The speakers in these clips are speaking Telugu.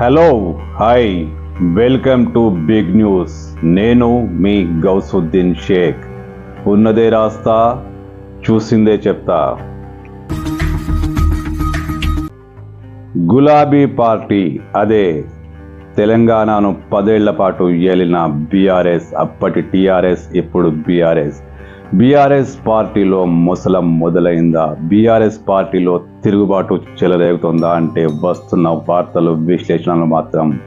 Hello hi welcome to big news. నేను మీ గౌసుద్దీన్ షేక్. ఉన్నదే రాస్తా చూసిందే చెప్తా. గులాబీ పార్టీ అదే తెలంగాణను పదేళ్ళ పాటు ఏలిన బీఆర్ఎస్ అప్పటి టీఆర్ఎస్ ఇప్పుడు బీఆర్ఎస్. బీఆర్ఎస్ పార్టీలో ముసలం మొదలైందా? బీఆర్ఎస్ పార్టీలో తిరుగుబాటు చెలరేగుతుందా అంటే వస్తున్న వార్తలు విశ్లేషణలు మాత్రం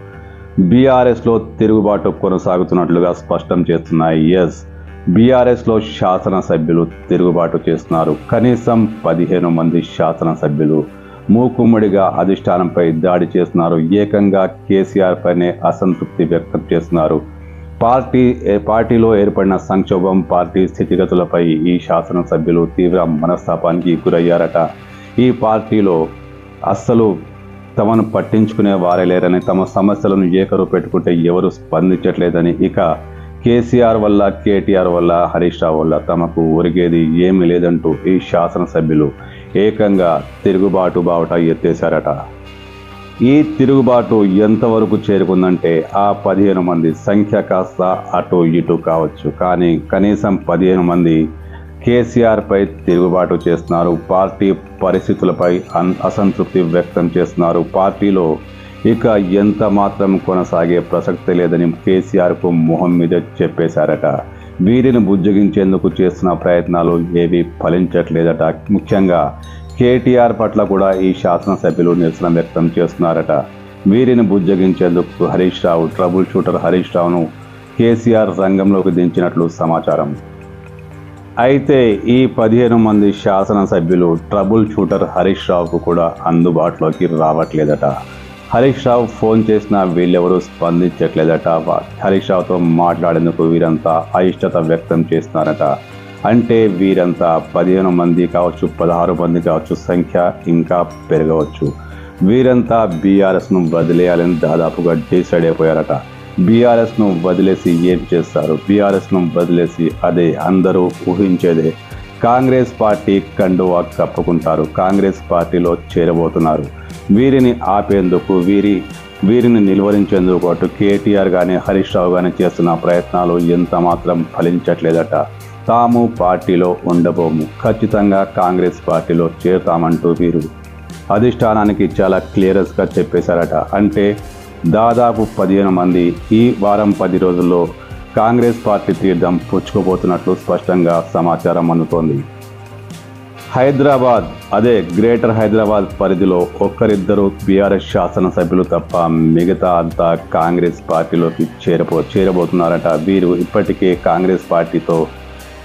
బీఆర్ఎస్లో తిరుగుబాటు కొనసాగుతున్నట్లుగా స్పష్టం చేస్తున్నాయి. ఎస్ బీఆర్ఎస్లో శాసనసభ్యులు తిరుగుబాటు చేస్తున్నారు. కనీసం పదిహేను మంది శాసనసభ్యులు మూకుమ్మడిగా అధిష్టానంపై దాడి చేస్తున్నారు. ఏకంగా కేసీఆర్ పైనే అసంతృప్తి వ్యక్తం చేస్తున్నారు. పార్టీ ఏ పార్టీలో ఏర్పడిన సంక్షోభం పార్టీ స్థితిగతులపై ఈ శాసనసభ్యులు తీవ్ర మనస్తాపానికి గురయ్యారట. ఈ పార్టీలో అస్సలు తమను పట్టించుకునే వారే లేరని తమ సమస్యలను ఏకరు పెట్టుకుంటే ఎవరు స్పందించట్లేదని. ఇక కేసీఆర్ వల్ల కేటీఆర్ వల్ల హరీష్ రావు వల్ల తమకు ఒరిగేది ఏమీ లేదంటూ ఈ శాసనసభ్యులు ఏకంగా తిరుగుబాటు బావుట ఎత్తేశారట. ఈ తిరుగుబాటు ఎంతవరకు చేరుకుందంటే ఆ పదిహేను మంది సంఖ్య కాస్త అటు ఇటు కావచ్చు. కానీ కనీసం పదిహేను మంది కేసీఆర్పై తిరుగుబాటు చేస్తున్నారు. పార్టీ పరిస్థితులపై అన్ అసంతృప్తి వ్యక్తం చేస్తున్నారు. పార్టీలో ఇక ఎంత మాత్రం కొనసాగే ప్రసక్తి లేదని కేసీఆర్కు మొహం మీద చెప్పేశారట. వీరిని బుజ్జగించేందుకు చేస్తున్న ప్రయత్నాలు ఏవి ఫలించట్లేదట. ముఖ్యంగా కేటీఆర్ పట్ల కూడా ఈ శాసనసభ్యులు నిరసన వ్యక్తం చేస్తున్నారట. వీరిని బుజ్జగించేందుకు హరీష్ రావు ట్రబుల్ షూటర్ హరీష్ రావును కేసీఆర్ రంగంలోకి దించినట్లు సమాచారం. అయితే ఈ పదిహేను మంది శాసనసభ్యులు ట్రబుల్ షూటర్ హరీష్ రావుకు కూడా అందుబాటులోకి రావట్లేదట. హరీష్ రావు ఫోన్ చేసినా వీళ్ళెవరూ స్పందించట్లేదట. హరీష్ రావుతో మాట్లాడేందుకు వీరంతా అయిష్టత వ్యక్తం చేస్తున్నారట. అంటే వీరంతా పదిహేను మంది కావచ్చు పదహారు మంది కావచ్చు సంఖ్య ఇంకా పెరగవచ్చు. వీరంతా బీఆర్ఎస్ను వదిలేయాలని దాదాపుగా డిసైడ్ అయిపోయారట. బీఆర్ఎస్ను వదిలేసి ఏం చేస్తారు? బీఆర్ఎస్ను వదిలేసి అదే అందరూ ఊహించేదే. కాంగ్రెస్ పార్టీ కండువా కప్పుకుంటారు. కాంగ్రెస్ పార్టీలో చేరబోతున్నారు. వీరిని ఆపేందుకు వీరి వీరిని నిలువరించేందుకు అటు కేటీఆర్ కానీ హరీష్ రావు కానీ చేస్తున్న ప్రయత్నాలు ఎంత మాత్రం ఫలించట్లేదట. తాము పార్టీలో ఉండబోము. ఖచ్చితంగా కాంగ్రెస్ పార్టీలో చేరుతామంటూ వీరు అధిష్టానానికి చాలా క్లియరెస్గా చెప్పేశారట. అంటే దాదాపు పదిహేను మంది ఈ వారం పది రోజుల్లో కాంగ్రెస్ పార్టీ తీర్థం పుచ్చుకోబోతున్నట్లు స్పష్టంగా సమాచారం అందుతోంది. హైదరాబాద్ అదే గ్రేటర్ హైదరాబాద్ పరిధిలో ఒక్కరిద్దరు బీఆర్ఎస్ శాసనసభ్యులు తప్ప మిగతా అంతా కాంగ్రెస్ పార్టీలోకి చేరబో చేరబోతున్నారట. వీరు ఇప్పటికే కాంగ్రెస్ పార్టీతో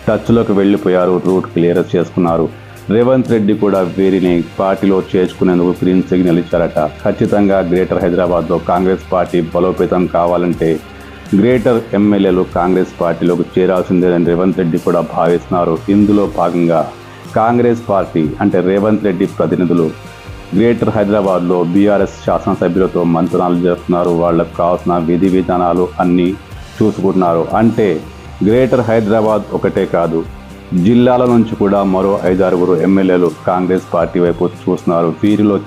టచ్లోకి వెళ్ళిపోయారు రూట్ క్లియర్ చేసుకున్నారు. రేవంత్ రెడ్డి కూడా వీరిని పార్టీలో చేర్చుకునేందుకు గ్రీన్ సిగ్నల్ ఇచ్చారట. ఖచ్చితంగా గ్రేటర్ హైదరాబాద్లో కాంగ్రెస్ పార్టీ బలోపేతం కావాలంటే గ్రేటర్ ఎమ్మెల్యేలు కాంగ్రెస్ పార్టీలోకి చేరాల్సిందేనని రేవంత్ రెడ్డి కూడా భావిస్తున్నారు. ఇందులో భాగంగా కాంగ్రెస్ పార్టీ అంటే రేవంత్ రెడ్డి ప్రతినిధులు గ్రేటర్ హైదరాబాద్లో బీఆర్ఎస్ శాసనసభ్యులతో మంత్రణాలు జరుపుతున్నారు వాళ్ళకు కావాల్సిన విధి విధానాలు అన్నీ చూసుకుంటున్నారు. అంటే గ్రేటర్ హైదరాబాద్ ఒకటే కాదు జిల్లాల నుంచి కూడా మరో ఐదారుగురు ఎమ్మెల్యేలు కాంగ్రెస్ పార్టీ వైపు చూస్తున్నారు. వీరిలో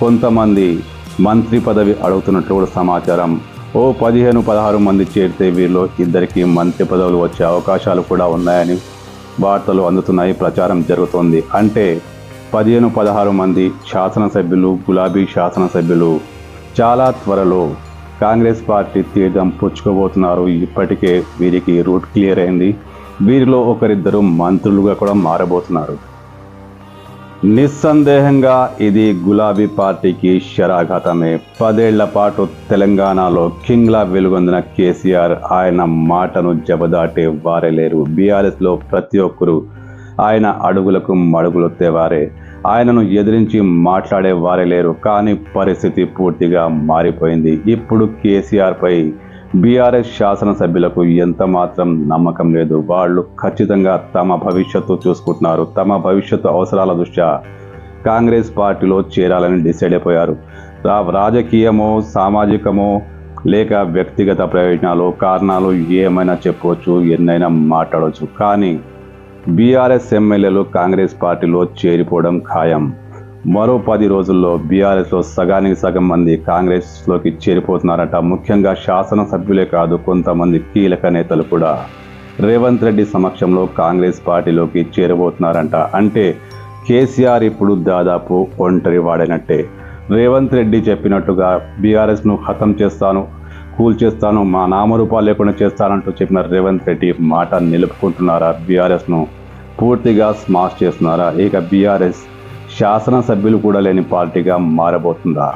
కొంతమంది మంత్రి పదవి అడుగుతున్నట్లు కూడా సమాచారం. ఓ పదిహేను పదహారు మంది చేరితే వీరిలో ఇద్దరికి మంత్రి పదవులు వచ్చే అవకాశాలు కూడా ఉన్నాయని వార్తలు అందుతున్నాయి ప్రచారం జరుగుతోంది. అంటే పదిహేను పదహారు మంది శాసనసభ్యులు గులాబీ శాసనసభ్యులు చాలా త్వరలో కాంగ్రెస్ పార్టీ తీర్థం పుచ్చుకోబోతున్నారు. ఇప్పటికే వీరికి రూట్ క్లియర్ అయింది. వీరిలో ఒకరిద్దరు మంత్రులుగా కూడా మారబోతున్నారు. నిస్సందేహంగా ఇది గులాబీ పార్టీకి శరాఘాతమే. పదేళ్ళ పాటు తెలంగాణలో కింగ్లా వెలుగొందిన కేసీఆర్ ఆయన మాటను జబదాటే వారే లేరు బీఆర్ఎస్లో ప్రతి ఒక్కరూ ఆయన అడుగులకు మడుగులొత్తేవారే ఆయనను ఎదిరించి మాట్లాడే వారే లేరు కానీ పరిస్థితి పూర్తిగా మారిపోయింది. ఇప్పుడు కేసీఆర్పై బీఆర్ఎస్ శాసనసభ్యులకు ఎంత మాత్రం నమ్మకం లేదు. వాళ్ళు ఖచ్చితంగా తమ భవిష్యత్తు చూసుకుంటున్నారు. తమ భవిష్యత్తు అవసరాల దృష్ట్యా కాంగ్రెస్ పార్టీలో చేరాలని డిసైడ్ అయిపోయారు. రాజకీయమో సామాజికమో లేక వ్యక్తిగత ప్రయోజనాలు కారణాలు ఏమైనా చెప్పవచ్చు ఎన్నైనా మాట్లాడవచ్చు కానీ బీఆర్ఎస్ ఎమ్మెల్యేలు కాంగ్రెస్ పార్టీలో చేరిపోవడం ఖాయం. మరో పది రోజుల్లో బీఆర్ఎస్లో సగానికి సగం మంది కాంగ్రెస్లోకి చేరిపోతున్నారట. ముఖ్యంగా శాసనసభ్యులే కాదు కొంతమంది కీలక నేతలు కూడా. రేవంత్ రెడ్డి సమక్షంలో కాంగ్రెస్ పార్టీలోకి చేరబోతున్నారంట. అంటే కేసీఆర్ ఇప్పుడు దాదాపు ఒంటరి వాడినట్టే. రేవంత్ రెడ్డి చెప్పినట్టుగా బీఆర్ఎస్ను హతం చేస్తాను కూల్ చేస్తాను మా నామరూపాలు లేకుండా చేస్తానంటూ చెప్పిన రేవంత్ రెడ్డి మాట నిలుపుకుంటున్నారా బీఆర్ఎస్ను? పూర్తిగా స్మాష్ చేస్తున్నారా? ఇక బీఆర్ఎస్ శాసనసభ్యులు కూడా లేని పార్టీగా మారబోతుందా?